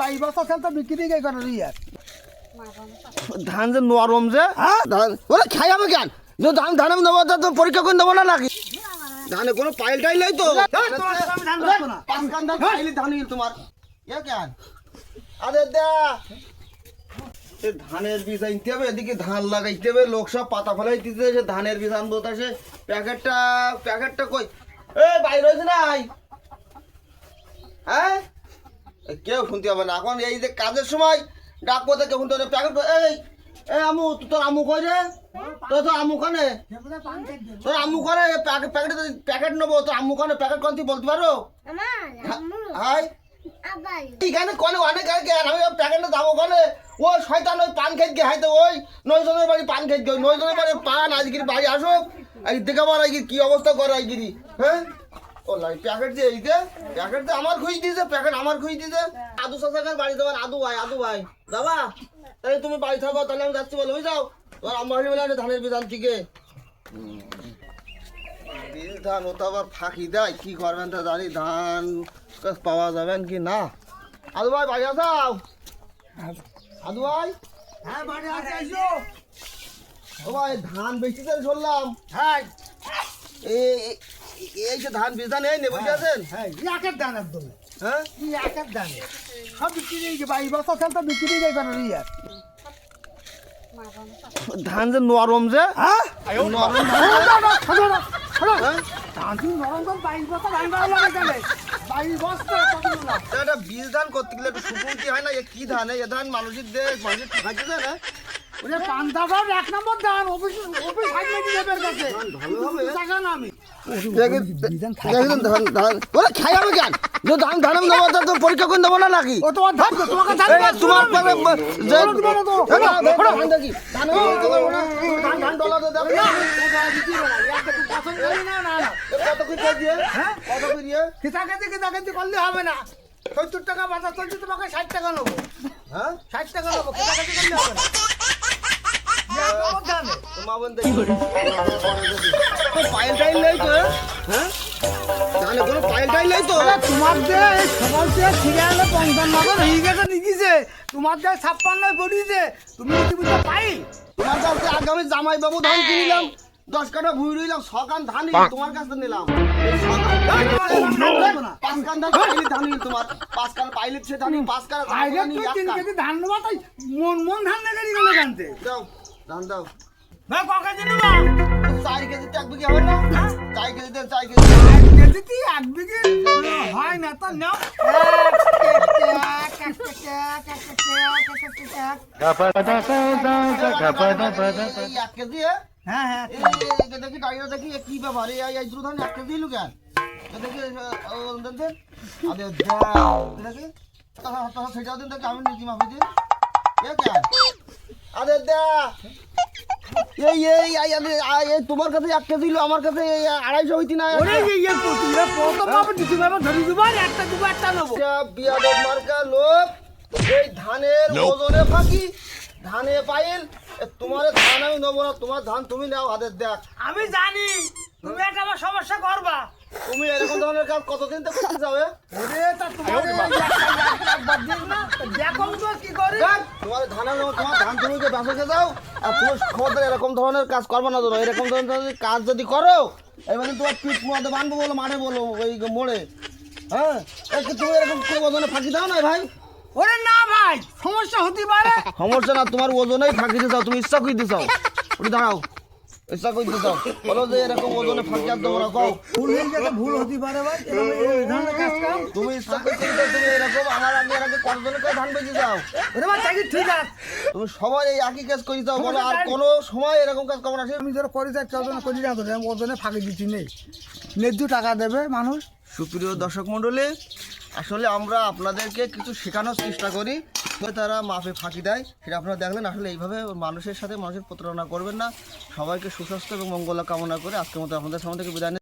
বাইশ বস্তা চাল তো বিক্রি কে করে ইয়ার ধান যে নরম যে। হ্যাঁ? ধান ওরা খাই কেন? যে ধান ধান আমি তো পরীক্ষা করে দেবো না নাকি? ধানে কোনো পাইল টাইল নেই তো। ধান না। তোমার। এ কেন? আরে দা। ধানের বীজ আনতে হবে এদিকে ধান লাগাইতে হবে লোক সব পাতা ফেলাই দিতে সে ধানের বীজ আনব তা সে প্যাকেটটা প্যাকেটটা কই? এ বাইরে হয়েছে নাই। হ্যাঁ? কেউ শুনতে হবে না। এখন এই যে কাজের সময় ডাক করতে কেউ শুনতে হবে। প্যাকেট এই এই আমু তুই তোর আমু কই রে? তোর তো আমু কানে তোর আমু করে প্যাকেট প্যাকেট প্যাকেট নেব তোর আমু কানে প্যাকেট কোন তুই বলতে পারো? হাই। এখানে কনে অনেক আগে আমি প্যাকেটে দাম ওখানে। ও শয়তান ওই পান খেত গে হাইতে ওই নয়জনের বাড়ি পান খেত গে নয়জনের বাড়ি পান আজকের বাড়ি আসুক। আজ দেখে আমার আজকে কি অবস্থা করে আজকেরই হ্যাঁ? ও লাই প্যাকেট দিয়ে প্যাকেট দিয়ে আমার খুঁজ দিয়েছে প্যাকেট আমার খুঁজ দিয়েছে। আদু চাষাকার বাড়ি দেওয়ার আদু ভাই আদু ভাই। বাবা তাহলে তুমি বাড়ি থাকো তাহলে আমি যাচ্ছি বলে বুঝাও তোমার আম্মা বলে ধানের বিধান থেকে ধান ও তো আবার ফাঁকি দেয় কি করবেন তা জানি ধান পাওয়া যাবেন কি না? আদু ভাই ভাই আসাও? আদু। ভাই? হ্যাঁ বাড়ি আছে ও ভাই ধান বেচতেছেন শুনলাম হ্যাঁ। এই যে ধান বীজ ধান এই নে বুঝে আছেন? হ্যাঁ একের দান একদম। হ্যাঁ? একের সব বিক্রি তো বিক্রি ইয়ার। ধান যে নরম যে? হ্যাঁ? নরম হ্যাঁ? ধান নরম বাইশ ধান লাগে বাইশ বীজ ধান করতে গেলে একটু হয় না? এ কি ধান? এ ধান মানুষের দেশ মানুষের ঠকাইতে না? ওরে পান্তাভার এক নম্বর দান অফিস অফিস হাইট নাকি দেবের কাছে। ভালো হবে। আমি। পরীক্ষা করে দেবো না নাকি হ্যাঁ? হবে না সত্তর টাকা বাজার চলছে তোমাকে ষাট টাকা নেব হ্যাঁ ষাট টাকা নেব খিতাখাতি করলে হবে না পাইল টাইল নেই তো? হ্যাঁ? ধানে কোনো পাইল টাইল নেই তো? তোমার যে এই সকাল থেকে পঞ্চান্ন নগর হয়ে গেছে নিকিছে তোমার যে ছাপ্পান্ন পড়িয়েছে। তুমি কি বুঝতে পাই। তোমার কাছে আগামী জামাই বাবু ধান কিনলাম দশ কাঠা ভুই রইলাম ছকান ধান তোমার কাছে নিলাম। পাঁচ কান ধান পাইলি ধান তোমার পাঁচ কান পাইলি সে ধান পাঁচ কান আগে তুই তিন কেজি ধান নেবা তাই মন মন ধান নেগে গেলে জানতে। দাও ধান দাও। ভাই ক কেজি নেবা? চার কেজি এক বিঘি হবে না। চার কেজি দেন চার কেজি এক এক বিঘি? হয় না তো নাও এক কেজি হ্যাঁ? হ্যাঁ হ্যাঁ। দেখি দেখি কি ব্যাপার? এই দ্রুত এক কেজি লুক কেন এ দেখি আরে দেখি। তাহা তাহা দিন দেখি আমি নিজে মাপি দিন আরে দা এই এই এই আমি এই তোমার কাছে এক কেজি লো আমার কাছে এই আড়াইশো হইতি না ওরে এই এই পুতুলে প্রথম ভাবে দিতে পারব ধরি দিব আর একটা দিব একটা নেব। বিয়াদব মার্কা লোক এই ধানের ওজনে ফাঁকি ধানে পাইল তোমার ধান আমি নেব না তোমার ধান তুমি নাও হাতের দেখ। আমি জানি তুমি একটা আমার সমস্যা করবা। তুমি এরকম ধরনের কাজ কতদিন থেকে করতে যাবে? ওরে তা তোমার এই একটা দিস না। দেখো তো কি করি। তোমার ধানের তোমার ধান তুমি যে যাও আর তুমি খবরদার এরকম ধরনের কাজ করবে না তো এরকম ধরনের যদি কাজ যদি করো এবার তোমার পিঠ মোড়াতে বানবো বলো মাঠে বলো ওই মোড়ে। হ্যাঁ? তুমি এরকম কোনো ওজনে ফাঁকি দাও না ভাই? ওরে না ভাই সমস্যা হতে পারে। সমস্যা না তোমার ওজনেই ফাঁকি দিতে তুমি ইচ্ছা করে দিতে চাও ওটি দাঁড়াও ইচ্ছা করে দিতে বলো যে এরকম ওজনে ফাঁকি আর কও। ভুল হয়ে গেলে ভুল হতে পারে ভাই তুমি ইচ্ছা করে তুমি ধান বেঁচে যাও? ঠিক আছে? তুমি সবাই এই একই কাজ করে যাও বলো আর কোনো সময় এরকম কাজ করব না করি করি ওজনে ফাঁকি দিচ্ছি নেই। ন্যায্য টাকা দেবে মানুষ। সুপ্রিয় দর্শক মণ্ডলী আসলে আমরা আপনাদেরকে কিছু শেখানোর চেষ্টা করি তারা মাপে ফাঁকি দেয় সেটা আপনারা দেখলেন। আসলে এইভাবে মানুষের সাথে মানুষের প্রতারণা করবেন না। সবাইকে সুস্বাস্থ্য এবং মঙ্গলা কামনা করে আজকের মতো আপনাদের সামনে থেকে বিদায়।